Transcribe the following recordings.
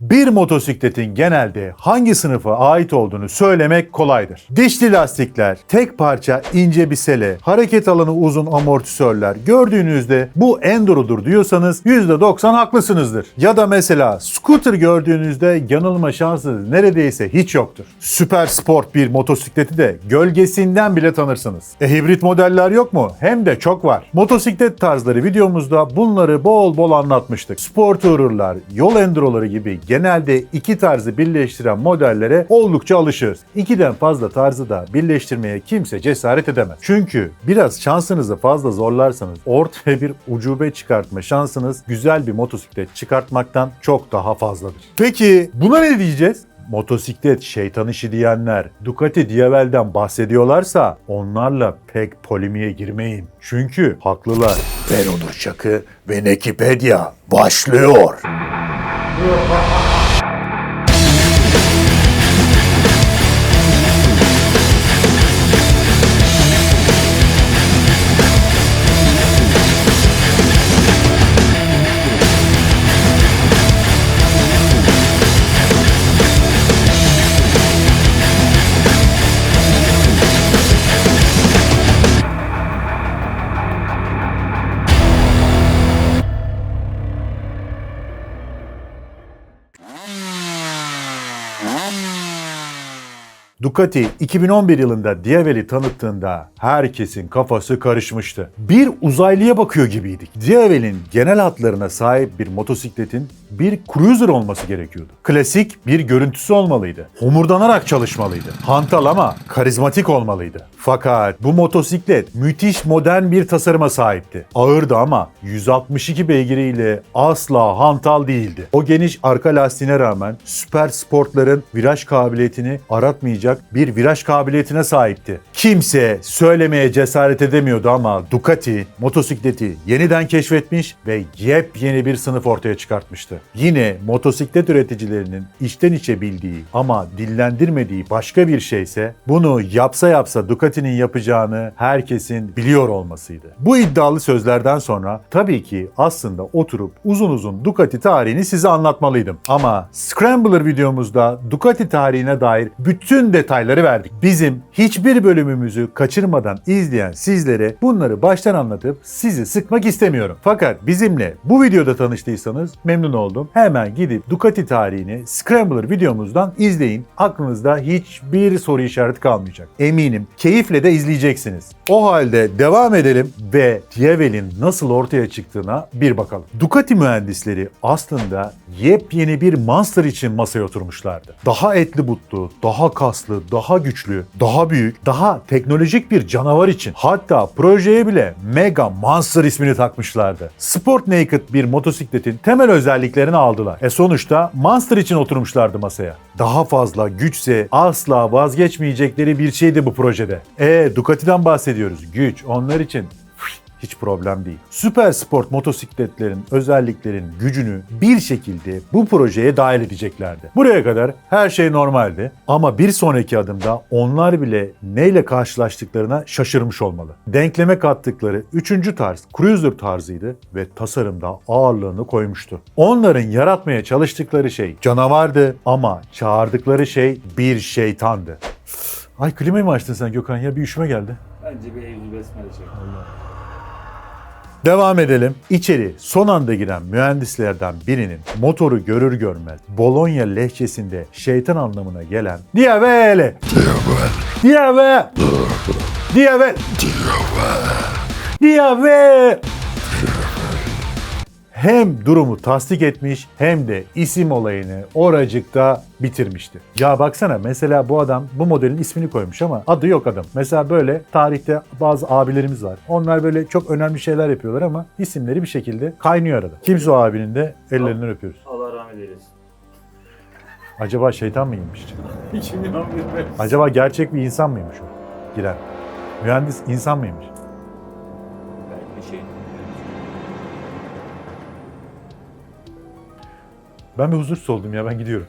Bir motosikletin genelde hangi sınıfa ait olduğunu söylemek kolaydır. Dişli lastikler, tek parça ince bir hareket alanı uzun amortisörler gördüğünüzde bu endurodur diyorsanız %90 haklısınızdır. Ya da mesela scooter gördüğünüzde yanılma şansınız neredeyse hiç yoktur. Süper sport bir motosikleti de gölgesinden bile tanırsınız. E hibrit modeller yok mu? Hem de çok var. Motosiklet tarzları videomuzda bunları bol bol anlatmıştık. Spor tourer'lar, yol enduroları gibi genelde iki tarzı birleştiren modellere oldukça alışırız. İkiden fazla tarzı da birleştirmeye kimse cesaret edemez. Çünkü biraz şansınızı fazla zorlarsanız ortaya bir ucube çıkartma şansınız güzel bir motosiklet çıkartmaktan çok daha fazladır. Peki buna ne diyeceğiz? Motosiklet şeytan işi diyenler Ducati Diavel'den bahsediyorlarsa onlarla pek polemiğe girmeyin. Çünkü haklılar. Ben Onur Çakı ve Nekipedia başlıyor. 哥，哈。Ducati 2011 yılında Diavel'i tanıttığında herkesin kafası karışmıştı. Bir uzaylıya bakıyor gibiydik. Diavel'in genel hatlarına sahip bir motosikletin bir cruiser olması gerekiyordu. Klasik bir görüntüsü olmalıydı. Homurdanarak çalışmalıydı. Hantal ama karizmatik olmalıydı. Fakat bu motosiklet müthiş modern bir tasarıma sahipti. Ağırdı ama 162 beygiriyle asla hantal değildi. O geniş arka lastiğine rağmen süper sportların viraj kabiliyetini aratmayacak bir viraj kabiliyetine sahipti. Kimse söylemeye cesaret edemiyordu ama Ducati motosikleti yeniden keşfetmiş ve yepyeni bir sınıf ortaya çıkartmıştı. Yine motosiklet üreticilerinin içten içe bildiği ama dillendirmediği başka bir şeyse bunu yapsa yapsa Ducati'nin yapacağını herkesin biliyor olmasıydı. Bu iddialı sözlerden sonra tabii ki aslında oturup uzun uzun Ducati tarihini size anlatmalıydım. Ama Scrambler videomuzda Ducati tarihine dair bütün detayları verdik. Bizim hiçbir bölümümüzü kaçırmadan izleyen sizlere bunları baştan anlatıp sizi sıkmak istemiyorum. Fakat bizimle bu videoda tanıştıysanız memnun oldum. Hemen gidip Ducati tarihini Scrambler videomuzdan izleyin. Aklınızda hiçbir soru işareti kalmayacak. Eminim keyifle de izleyeceksiniz. O halde devam edelim ve Diavel'in nasıl ortaya çıktığına bir bakalım. Ducati mühendisleri aslında yepyeni bir Monster için masaya oturmuşlardı. Daha etli butlu, daha kaslı, daha güçlü, daha büyük, daha teknolojik bir canavar için. Hatta projeye bile Mega Monster ismini takmışlardı. Sport Naked bir motosikletin temel özelliklerini aldılar. E sonuçta Monster için oturmuşlardı masaya. Daha fazla güçse asla vazgeçmeyecekleri bir şeydi bu projede. E Ducati'den bahsediyoruz. Güç onlar için hiç problem değil. Süper sport motosikletlerin özelliklerin gücünü bir şekilde bu projeye dahil edeceklerdi. Buraya kadar her şey normaldi ama bir sonraki adımda onlar bile neyle karşılaştıklarına şaşırmış olmalı. Denkleme kattıkları üçüncü tarz cruiser tarzıydı ve tasarımda ağırlığını koymuştu. Onların yaratmaya çalıştıkları şey canavardı ama çağırdıkları şey bir şeytandı. Ay klimayı mı açtın sen Gökhan ya bir üşüme geldi. Bence bir Eylül Besmele çek. Devam edelim. İçeri son anda giren mühendislerden birinin motoru görür görmez Bologna lehçesinde şeytan anlamına gelen Diavele. Diavele. Diavele. Diavele. Hem durumu tasdik etmiş hem de isim olayını oracıkta bitirmişti. Ya baksana mesela bu adam bu modelin ismini koymuş ama adı yok adam. Mesela böyle tarihte bazı abilerimiz var. Onlar böyle çok önemli şeyler yapıyorlar ama isimleri bir şekilde kaynıyor arada. Kimse o abinin de ellerinden öpüyoruz. Allah rahmet eylesin. Acaba şeytan mıymış? 2011 Acaba gerçek bir insan mıymış o giren? Mühendis insan mıymış? Ben bir huzursuz oldum ya ben gidiyorum.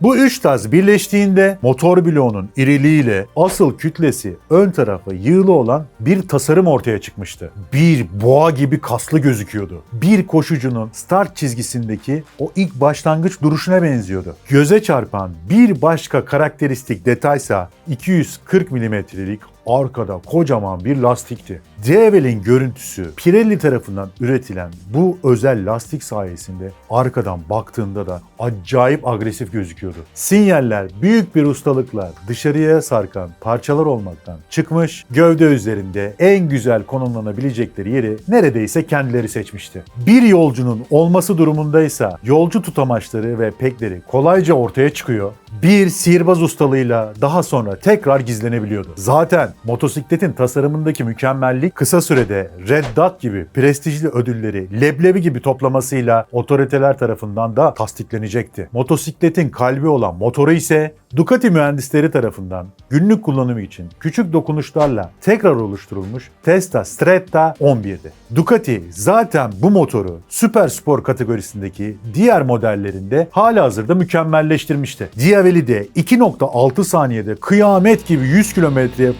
Bu üç tarz birleştiğinde motor bloğunun iriliğiyle asıl kütlesi ön tarafa yığılı olan bir tasarım ortaya çıkmıştı. Bir boğa gibi kaslı gözüküyordu. Bir koşucunun start çizgisindeki o ilk başlangıç duruşuna benziyordu. Göze çarpan bir başka karakteristik detaysa 240 milimetrelik arkada kocaman bir lastikti. Diavel'in görüntüsü Pirelli tarafından üretilen bu özel lastik sayesinde arkadan baktığında da acayip agresif gözüküyordu. Sinyaller büyük bir ustalıkla dışarıya sarkan parçalar olmaktan çıkmış, gövde üzerinde en güzel konumlanabilecekleri yeri neredeyse kendileri seçmişti. Bir yolcunun olması durumundaysa yolcu tutamaçları ve pekleri kolayca ortaya çıkıyor. Bir sihirbaz ustalığıyla daha sonra tekrar gizlenebiliyordu. Zaten motosikletin tasarımındaki mükemmellik kısa sürede Red Dot gibi prestijli ödülleri leblebi gibi toplamasıyla otoriteler tarafından da tasdiklenecekti. Motosikletin kalbi olan motoru ise Ducati mühendisleri tarafından günlük kullanımı için küçük dokunuşlarla tekrar oluşturulmuş Testa Stretta 11'di. Ducati zaten bu motoru süper spor kategorisindeki diğer modellerinde hala hazırda mükemmelleştirmişti. Diavel'i de 2.6 saniyede kıyamet gibi 100 kilometreye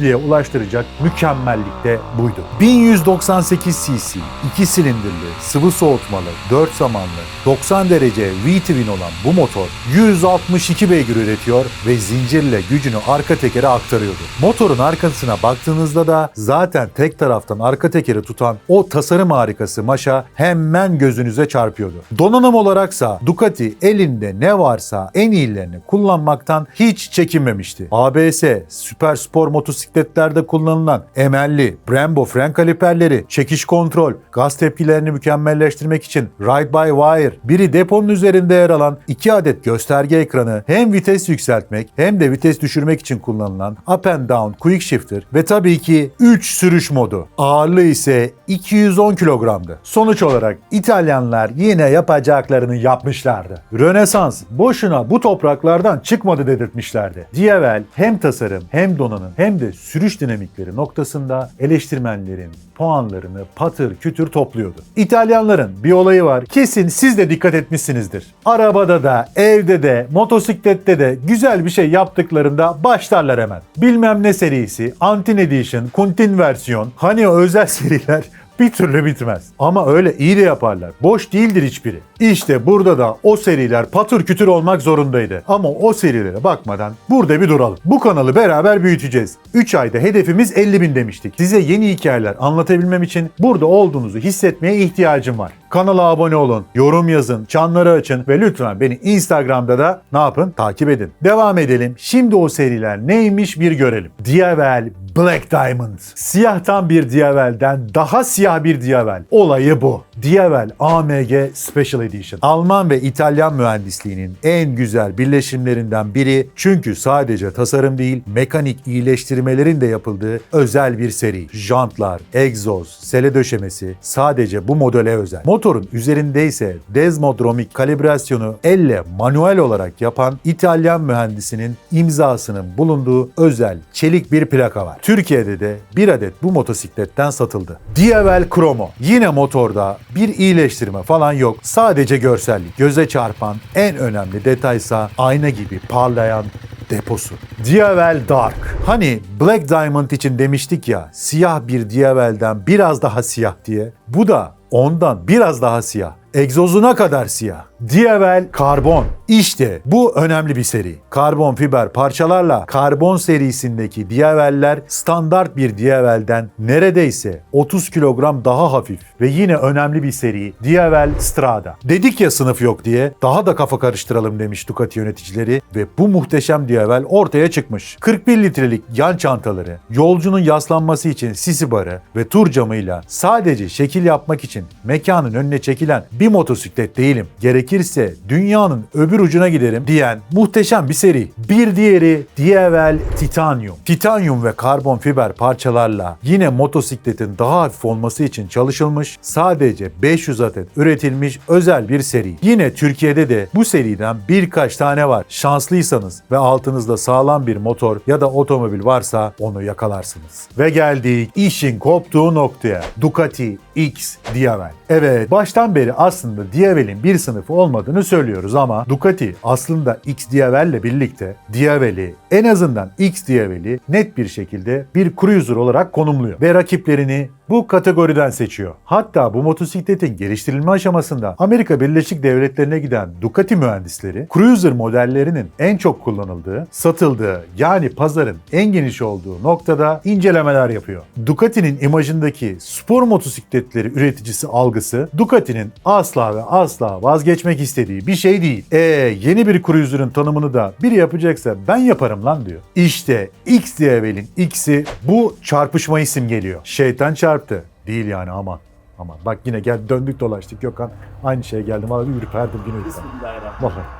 diye ulaştıracak mükemmellikte buydu. 1198 cc, 2 silindirli, sıvı soğutmalı, 4 zamanlı, 90 derece V-twin olan bu motor 162 beygir üretiyor ve zincirle gücünü arka tekere aktarıyordu. Motorun arkasına baktığınızda da zaten tek taraftan arka tekeri tutan o tasarım harikası maşa hemen gözünüze çarpıyordu. Donanım olaraksa Ducati elinde ne varsa en iyilerini kullanmaktan hiç çekinmemişti. ABS, süper spor motosikletlerde kullanılan emelli Brembo fren kaliperleri, çekiş kontrol, gaz tepkilerini mükemmelleştirmek için Ride by Wire, biri deponun üzerinde yer alan iki adet gösterge ekranı hem vites yükseltmek hem de vites düşürmek için kullanılan Up and Down Quick Shifter ve tabii ki 3 sürüş modu. Ağırlığı ise 210 kilogramdı. Sonuç olarak İtalyanlar yine yapacaklarını yapmışlardı. Rönesans boşuna bu topraklardan çıkmadı dedirtmişlerdi. Diavel hem tasarım hem donanım hem de sürüş dinamikleri noktasında eleştirmenlerin puanlarını patır kütür topluyordu. İtalyanların bir olayı var. Kesin siz de dikkat etmişsinizdir. Arabada da, evde de, motosiklette de güzel bir şey yaptıklarında başlarlar hemen. Bilmem ne serisi, Antin Edition, Kuntin versiyon, hani özel seriler bir türlü bitmez. Ama öyle iyi de yaparlar. Boş değildir hiçbiri. İşte burada da o seriler patır kütür olmak zorundaydı. Ama o serilere bakmadan burada bir duralım. Bu kanalı beraber büyüteceğiz. 3 ayda hedefimiz 50 bin demiştik. Size yeni hikayeler anlatabilmem için burada olduğunuzu hissetmeye ihtiyacım var. Kanala abone olun, yorum yazın, çanları açın ve lütfen beni Instagram'da da ne yapın? Takip edin. Devam edelim. Şimdi o seriler neymiş bir görelim. Diavel Black Diamond. Siyahtan bir Diavel'den daha siyah bir Diavel. Olayı bu. Diavel AMG Special Edition. Alman ve İtalyan mühendisliğinin en güzel birleşimlerinden biri çünkü sadece tasarım değil mekanik iyileştirmelerin de yapıldığı özel bir seri. Jantlar, egzoz, sele döşemesi sadece bu modele özel. Motorun üzerinde ise Desmodromic kalibrasyonu elle manuel olarak yapan İtalyan mühendisinin imzasının bulunduğu özel çelik bir plaka var. Türkiye'de de bir adet bu motosikletten satıldı. Diavel Chromo. Yine motorda bir iyileştirme falan yok. Sadece görsellik. Göze çarpan en önemli detaysa ayna gibi parlayan deposu. Diavel Dark. Hani Black Diamond için demiştik ya siyah bir Diavel'den biraz daha siyah diye. Bu da ondan biraz daha siyah. Egzozuna kadar siyah. Diavel Karbon. İşte bu önemli bir seri. Karbon fiber parçalarla karbon serisindeki Diavel'ler standart bir Diavel'den neredeyse 30 kilogram daha hafif ve yine önemli bir seri Diavel Strada. Dedik ya sınıf yok diye daha da kafa karıştıralım demiş Ducati yöneticileri ve bu muhteşem Diavel ortaya çıkmış. 41 litrelik yan çantaları, yolcunun yaslanması için sisi barı ve tur camıyla sadece şekil yapmak için mekanın önüne çekilen bir motosiklet değilim. Gerekirse dünyanın öbür ucuna giderim diyen muhteşem bir seri. Bir diğeri Diavel Titanium. Titanium ve karbon fiber parçalarla yine motosikletin daha hafif olması için çalışılmış sadece 500 adet üretilmiş özel bir seri. Yine Türkiye'de de bu seriden birkaç tane var. Şanslıysanız ve altınızda sağlam bir motor ya da otomobil varsa onu yakalarsınız. Ve geldik işin koptuğu noktaya. Ducati X Diavel. Evet, baştan beri aslında Diavel'in bir sınıfı olmadığını söylüyoruz ama Ducati aslında X Diavel'le birlikte Diavel'i en azından X Diavel'i net bir şekilde bir cruiser olarak konumluyor ve rakiplerini bu kategoriden seçiyor. Hatta bu motosikletin geliştirilme aşamasında Amerika Birleşik Devletleri'ne giden Ducati mühendisleri cruiser modellerinin en çok kullanıldığı, satıldığı yani pazarın en geniş olduğu noktada incelemeler yapıyor. Ducati'nin imajındaki spor motosikletleri üreticisi algısı Ducati'nin asla ve asla vazgeçmek istediği bir şey değil. E yeni bir cruiser'ın tanımını da biri yapacaksa ben yaparım lan diyor. İşte X Diavel'in X'i bu çarpışmayı simgeliyor. Şeytan çarptı. Değil yani aman. Aman. Bak yine gel döndük dolaştık Gökhan. Aynı şeye geldim. Bir ürperdim yine. Bismillahirrahmanirrahim.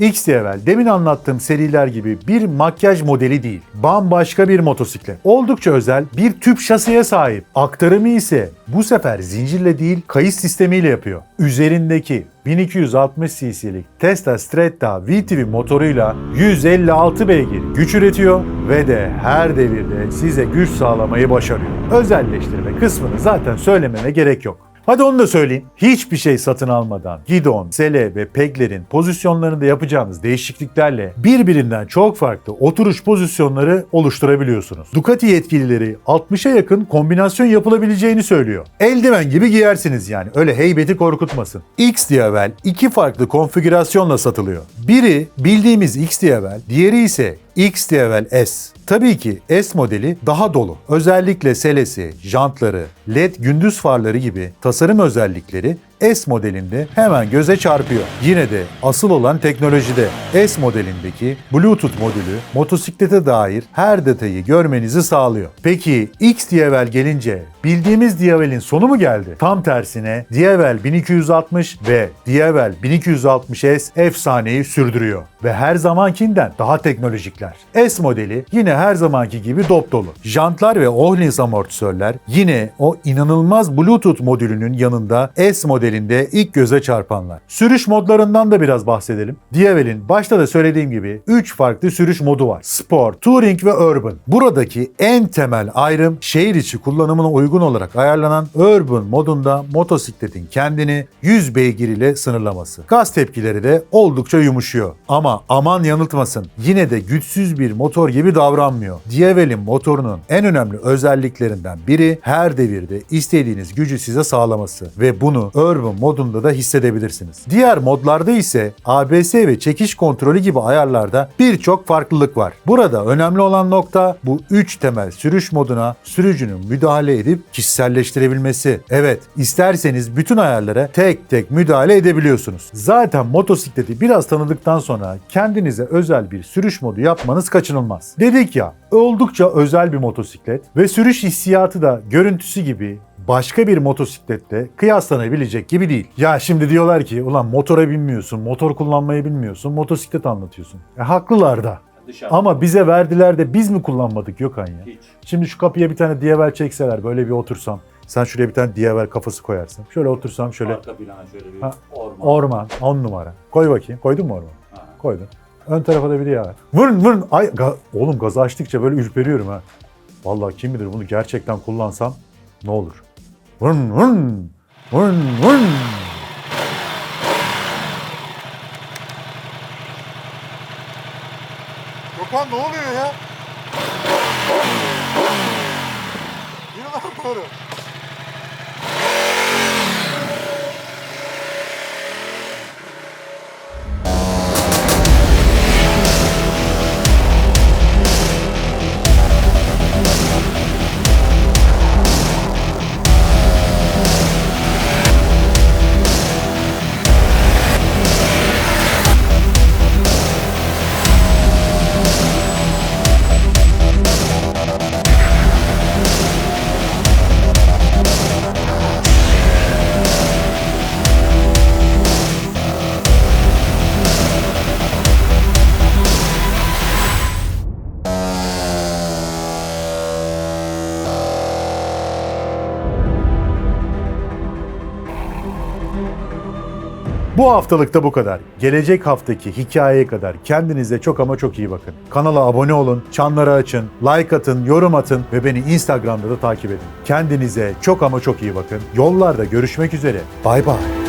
Bakın. XDVL demin anlattığım seriler gibi bir makyaj modeli değil. Bambaşka bir motosiklet. Oldukça özel bir tüp şasiye sahip. Aktarımı ise bu sefer zincirle değil kayış sistemiyle yapıyor. Üzerindeki 1260 cc'lik Tesla Stretta VTV motoruyla 156 beygir güç üretiyor ve de her devirde size güç sağlamayı başarıyor. Özelleştirme kısmını zaten söylememe gerek yok. Hadi onu da söyleyeyim. Hiçbir şey satın almadan gidon, sele ve peglerin pozisyonlarında yapacağınız değişikliklerle birbirinden çok farklı oturuş pozisyonları oluşturabiliyorsunuz. Ducati yetkilileri 60'a yakın kombinasyon yapılabileceğini söylüyor. Eldiven gibi giyersiniz yani. Öyle heybeti korkutmasın. X Diavel iki farklı konfigürasyonla satılıyor. Biri bildiğimiz X diğeri ise X S. Tabii ki S modeli daha dolu. Özellikle selesi, jantları, LED gündüz farları gibi tasarım özellikleri S modelinde hemen göze çarpıyor. Yine de asıl olan teknolojide S modelindeki Bluetooth modülü motosiklete dair her detayı görmenizi sağlıyor. Peki X Diavel gelince bildiğimiz Diavel'in sonu mu geldi? Tam tersine Diavel 1260 ve Diavel 1260S efsaneyi sürdürüyor ve her zamankinden daha teknolojikler. S modeli yine her zamanki gibi dop dolu. Jantlar ve Ohlins amortisörler yine o inanılmaz Bluetooth modülünün yanında S modelinde ilk göze çarpanlar. Sürüş modlarından da biraz bahsedelim. Diavel'in başta da söylediğim gibi 3 farklı sürüş modu var. Sport, Touring ve Urban. Buradaki en temel ayrım şehir içi kullanımına uygun olarak ayarlanan Urban modunda motosikletin kendini 100 beygir ile sınırlaması. Gaz tepkileri de oldukça yumuşuyor. Ama aman yanıltmasın yine de güçsüz bir motor gibi davranmıyor. Diavel'in motorunun en önemli özelliklerinden biri her devirde istediğiniz gücü size sağlaması ve bunu Urban modunda da hissedebilirsiniz. Diğer modlarda ise ABS ve çekiş kontrolü gibi ayarlarda birçok farklılık var. Burada önemli olan nokta bu 3 temel sürüş moduna sürücünün müdahale edip kişiselleştirebilmesi. Evet, isterseniz bütün ayarlara tek tek müdahale edebiliyorsunuz. Zaten motosikleti biraz tanıdıktan sonra kendinize özel bir sürüş modu yapmanız kaçınılmaz. Dedik ya, oldukça özel bir motosiklet ve sürüş hissiyatı da görüntüsü gibi başka bir motosikletle kıyaslanabilecek gibi değil. Ya şimdi diyorlar ki ulan motora binmiyorsun, motor kullanmayı bilmiyorsun, motosiklet anlatıyorsun. E, haklılar da. Dışarı. Ama bize verdiler de biz mi kullanmadık Gökhan ya? Hiç. Şimdi şu kapıya bir tane diyavel çekseler böyle bir otursam. Sen şuraya bir tane diyavel kafası koyarsın. Şöyle otursam şöyle Arka plana şöyle bir Ha, orman. orman 10 numara. Koy bakayım. Koydun mu orman? Ha. Koydun. Ön tarafa da bir diyavel. Vurun vurun. Ay, ga- Oğlum gazı açtıkça böyle ürperiyorum ha. Vallahi kim bilir bunu gerçekten kullansam ne olur. Vurun vurun. Vurun vurun. Gökhan ne oluyor ya? Yürü lan doğru. Bu haftalık da bu kadar. Gelecek haftaki hikayeye kadar kendinize çok ama çok iyi bakın. Kanala abone olun, çanları açın, like atın, yorum atın ve beni Instagram'da da takip edin. Kendinize çok ama çok iyi bakın. Yollarda görüşmek üzere. Bay bay.